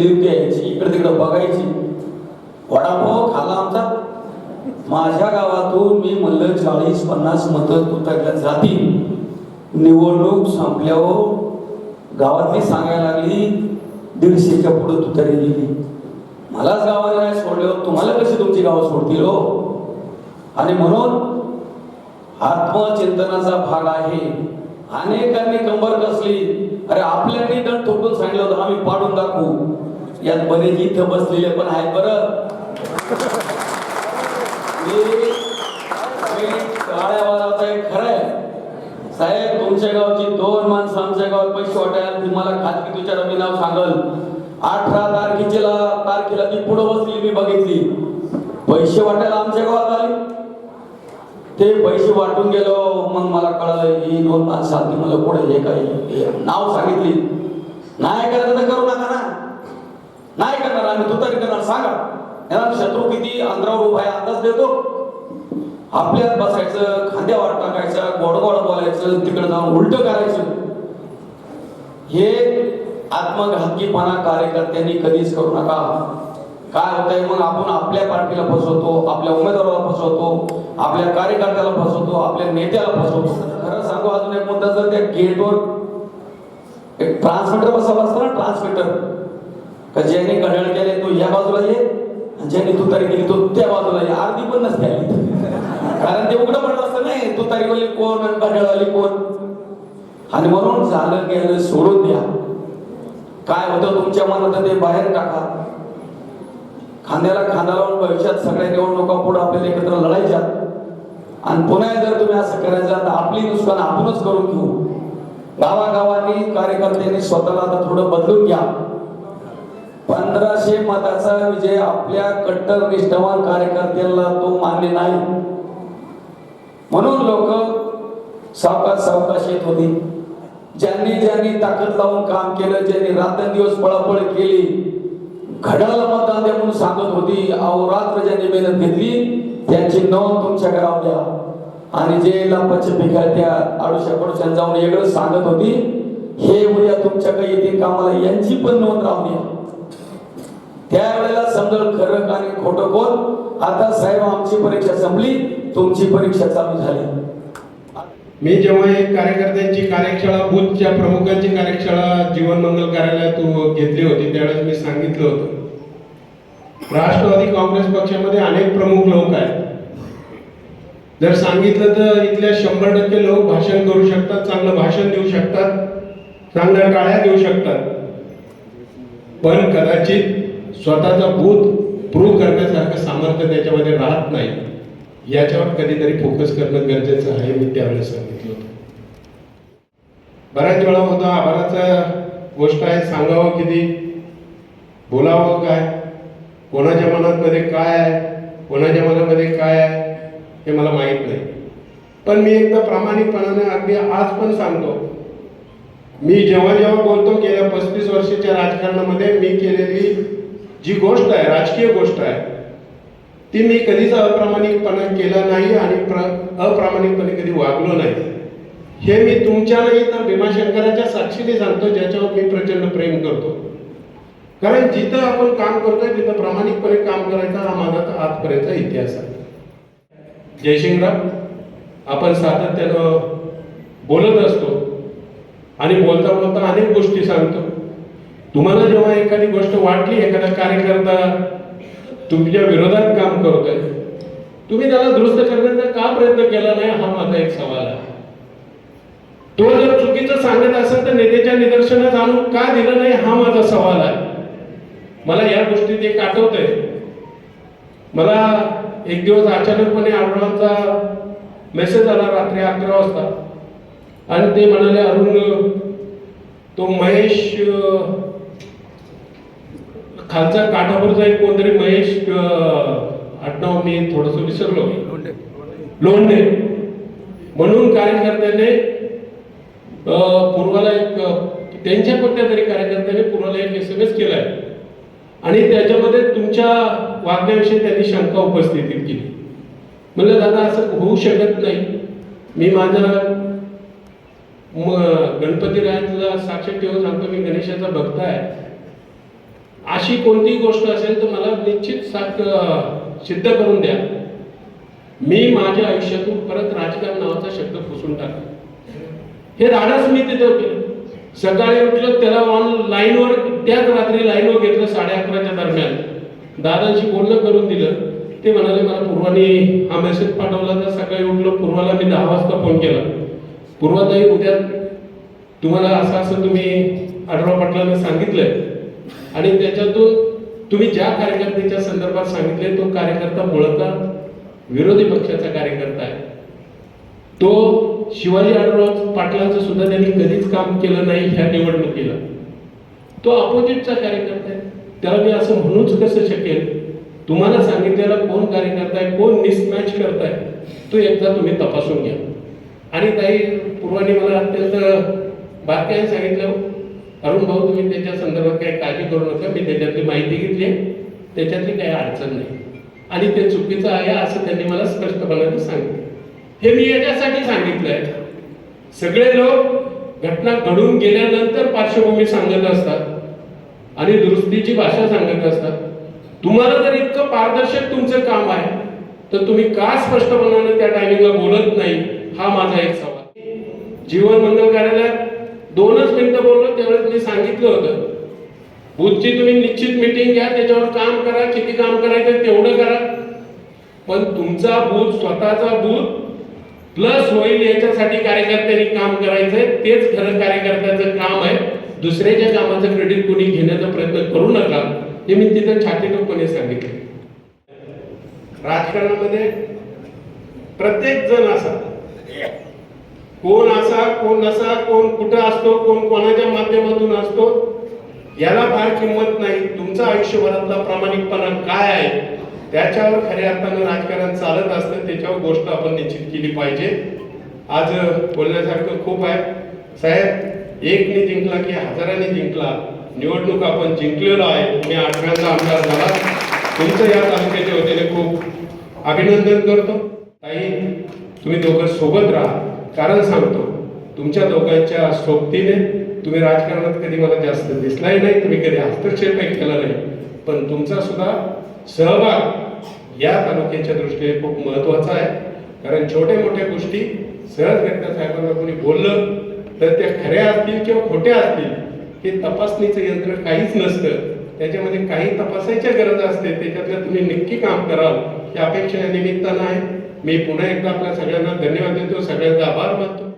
Sleep घ्यायची इकडे तिकडे बघायची. वडापाव खाला आमचा? माझ्या गावातून मी म्हणलं चाळीस पन्नास मतं तुटकल्या जातील. निवडणूक संपल्यावर गावातली सांगायला लागली दीडशेच्या पुढे तुतारी गेली. मलाच गावाला नाही सोडल्यावर हो. तुम्हाला कशी तुमची गावं सोडतील हो? आणि म्हणून आत्मचिंतनाचा भाग आहे. अनेकांनी कंबर कसली? अरे आपल्याने दंड ठोकून सांगितलं होतं आम्ही पाडून दाखवू. यात बरेच इथं बसलेले पण आहेत बरं. काळ्या खरं आहे. साहेब तुमच्या गावची दोन माणसं आमच्या गावात पैसे वाटायला तुम्हाला खाजगी तुझ्या मी नाव सांगल. अठरा तारखेला तारखेला ती पुढे बसली मी बघितली. पैसे वाटायला आमच्या गावात आली. ते पैसे वाटून गेलो मग मला कळालं ही दोन माणसं आली मला पुढे हे काही नाव सांगितली. नाही करायचं तर करू नका ना. नाही करणार आम्ही तुतारी करणार सांगा. ना शत्रू किती अंतरावर उभा आहे अंदाज देतो. आपल्यात बसायचं खांद्यावर टाकायचं गोड गोड बोलायचं तिकडे जाऊन उलट करायचं. हे आत्मघातकीपणा कार्यकर्त्यांनी कधीच करू नका. काय होतंय मग आपण आपल्या पार्टीला फसवतो आपल्या उमेदवाराला फसवतो आपल्या कार्यकर्त्याला फसवतो आपल्या नेत्याला फसवतो. खरं सांगू अजून एक मुद्दा जर त्या गेटवर एक ट्रान्समीटर बसवला असतो ना ट्रान्समीटर का ज्याने घड्याळ केले तू या बाजूला ये. आणि ज्याने तुतारी केली तो त्या बाजूला ये. अर्धी पण नसते आली कारण ते उघडं पडलं असतं नाही तू तुतारीवाली कोण आणि घड्याळवाली कोण? आणि म्हणून झालं गेलं सोडून द्या. काय होतं तुमच्या मनात ते बाहेर टाका. खांद्याला खांदा लावून भविष्यात सगळ्या निवडणुका पुढे आपल्याला एकत्र लढायच्या. आणि पुन्हा जर तुम्ही असं करायचं तर आपली नुकसान आपणच करून घेऊ. गावागावांनी कार्यकर्त्यांनी स्वतःला आता थोडं बदलून घ्या. पंधराशे मताचा विजय आपल्या कट्टर निष्ठावान कार्यकर्त्यांना तो मान्य नाही. म्हणून लोक सावकाश सावकाश येत होती. ज्यांनी ज्यांनी ताकद लावून काम केलं ज्यांनी रात्रंदिवस पळापळ केली घड्याला मतदान द्या म्हणून सांगत होती अहोरात्र ज्यांनी मेहनत घेतली त्यांची नोंद तुमच्या घरावर द्या. आणि जे लांबाच्या पिकाळत्या आडुशा पडुशान जाऊन वेगळं सांगत होती हे उद्या तुमच्याकडे येते कामाला यांची पण नोंद राहून द्या. त्यावेळेला समजल खरं आणि खोटं कोण? आता साहेब आमची परीक्षा संपली तुमची परीक्षा चालू झाली. मी जेव्हा एक कार्यकर्त्यांची कार्यशाळा बुथच्या प्रमुखांची कार्यशाळा जीवन मंगल कार्यालयात घेतली होती त्यावेळेस मी सांगितलं होतं. राष्ट्रवादी काँग्रेस पक्षामध्ये अनेक प्रमुख लोक आहेत. जर सांगितलं तर इथल्या शंभर टक्के लोक भाषण करू शकतात चांगलं भाषण देऊ शकतात चांगल्या टाळ्या देऊ शकतात. पण कदाचित स्वतःचा बूथ प्रूव्ह करण्यासारखं सामर्थ्य त्याच्यामध्ये राहत नाही याच्यावर कधीतरी फोकस करणं गरजेचं आहे मी त्यावेळेस सांगितलं होतं. बऱ्याच वेळा होता आभाराचा गोष्ट आहे सांगावं किती बोलावं काय कोणाच्या मनामध्ये काय आहे कोणाच्या मनामध्ये काय आहे हे मला माहीत नाही. पण मी एकदा प्रामाणिकपणाने अगदी आज पण सांगतो मी जेव्हा जेव्हा बोलतो गेल्या पस्तीस वर्षाच्या राजकारणामध्ये मी केलेली जी गोष्ट आहे राजकीय गोष्ट आहे ती मी कधीच अप्रामाणिकपणे केला नाही आणि प्र अप्रामाणिकपणे कधी वागलो नाही. हे मी तुमच्या नाही तर भीमाशंकराच्या साक्षीने सांगतो ज्याच्यावर मी प्रचंड प्रेम करतो. कारण जिथं आपण काम करतोय तिथं प्रामाणिकपणे काम करायचा हा माझा आजपर्यंतचा इतिहास आहे. जयशिंगराव आपण सातत्यानं बोलत असतो आणि बोलता बोलता अनेक गोष्टी सांगतो. तुम्हाला जेव्हा एखादी गोष्ट वाटली एखादा कार्यकर्ता तुमच्या विरोधात काम करतोय तुम्ही त्याला दुरुस्त करण्याचा का प्रयत्न केला नाही? हा माझा एक सवाल आहे. तो जर चुकीचं सांगत असेल तर नेत्याच्या निदर्शनात आणून का दिलं नाही? हा माझा सवाल आहे. मला या गोष्टीत एक आठवतंय. मला एक दिवस अचानकपणे आढळांचा मेसेज आला रात्री अकरा वाजता. आणि ते म्हणाले अरुण तो महेश खालचा काठापूरचा एक कोणतरी महेश आडनाव मी थोडस विसरलो. लोंढे. म्हणून कार्यकर्त्याने पूर्वाला एक त्यांच्या कोणत्या तरी कार्यकर्त्याने पूर्वाला एक एस एम एस केलाय. आणि त्याच्यामध्ये तुमच्या वागण्याविषयी त्यांनी शंका उपस्थित केली. म्हणलं दादा असं होऊ शकत नाही. मी माझा गणपती रायातला साक्षी ठेवून सांगतो मी गणेशाचा भक्त आहे. अशी कोणती गोष्ट असेल तर मला निश्चित साथ सिद्ध करून द्या. मी माझ्या आयुष्यातून परत राजकारण नावाचा शब्द पुसून टाकला हे धाडस मी तिथं केलं सकाळी उठलं त्याला ऑन लाईनवर त्याच रात्री लाईनवर घेतलं साडे अकराच्या दरम्यान. दादांशी बोलणं करून दिलं. ते म्हणाले मला पूर्वाने हा मेसेज पाठवला तर सकाळी उठलो पूर्वाला मी दहा वाजता फोन केला. पूर्वाताई उद्या तुम्हाला असं असं तुम्ही आढळराव पाटलांना सांगितलंय. आणि त्याच्यातून तुम्ही ज्या कार्यकर्त्याच्या संदर्भात सांगितले तो कार्यकर्ता मुळतः विरोधी पक्षाचा कार्यकर्ता आहे. तो शिवाजी आढळराव पाटलांचं सुद्धा त्यांनी कधीच काम केलं नाही ह्या निवडणुकीला. तो अपोजिटचा कार्यकर्ता आहे. त्याला मी असं म्हणूच कसं शकेल? तुम्हाला सांगितलेला कोण कार्यकर्ता आहे कोण मिसमॅच करताय तो एकदा तुम्ही तपासून घ्या. आणि काही पूर्वानी मला अत्यंत बारकाईने सांगितलं अरुण भाऊ तुम्ही त्याच्या संदर्भात काही काळजी करू नका. मी त्याच्यातली माहिती घेतली आहे. त्याच्यातली काही अडचण नाही. आणि ते चुकीचं आहे असं त्यांनी मला स्पष्टपणाने सांगितलं. हे मी याच्यासाठी सांगितलंय. सगळे लोक घटना घडून गेल्यानंतर पार्श्वभूमी सांगत असतात आणि दुरुस्तीची भाषा सांगत असतात. तुम्हाला जर इतकं पारदर्शक तुमचं काम आहे तर तुम्ही का स्पष्टपणाने त्या टायमिंगला बोलत नाही? हा माझा एक सवाल. जीवन मंगल कार्यालयात दोनच मिनिटं बोललो त्यावेळेस मी सांगितलं होतं बुथची तुम्ही निश्चित मीटिंग घ्या त्याच्यावर काम करा किती काम करायचं तेवढं करा. पण तुमचा बूथ स्वतःचा बूथ प्लस होईल याच्यासाठी कार्यकर्त्यांनी काम करायचंय तेच खरं कार्यकर्त्याचं काम आहे. दुसऱ्याच्या कामाचं क्रेडिट कोणी घेण्याचा प्रयत्न करू नका हे मी तिथं छातीटोपणे सांगितलं. राजकारणामध्ये प्रत्येक जण असा. कोण असा कोण नसा कोण कुठं असतो कोण कोणाच्या माध्यमातून असतो याला फार किंमत नाही. तुमचा आयुष्यभरातला प्रामाणिकपणा काय आहे? त्याच्यावर खऱ्या अर्थानं राजकारण चालत असतं त्याच्यावर गोष्ट आपण निश्चित केली पाहिजे. आज बोलण्यासारखं खूप आहे. साहेब एकने जिंकला की हजाराने जिंकला? निवडणूक आपण जिंकलेलो आहे. मी आठव्यांदा आमदार झाला. तुमचं या तालुक्याच्या वतीने खूप अभिनंदन करतो. ताई तुम्ही दोघं सोबत राहा. कारण सांगतो तुमच्या दोघांच्या सोबतीने तुम्ही राजकारणात कधी मला जास्त दिसलाही नाही तुम्ही कधी हस्तक्षेपही केला नाही. पण तुमचा सुद्धा सहभाग या तालुक्याच्या दृष्टीने खूप महत्त्वाचा आहे. कारण छोट्या मोठ्या गोष्टी सहजगत्या साहेबांना कोणी बोललं तर त्या खऱ्या असतील किंवा खोट्या असतील हे तपासणीचं यंत्र काहीच नसतं. त्याच्यामध्ये काही तपासायच्या गरज असते त्याच्यातलं तुम्ही नक्की काम कराल ही अपेक्षा या निमित्तानं आहे. मी पुन्हा एकदा आपल्या सगळ्यांना धन्यवाद देतो. सगळ्यांचा आभार मानतो.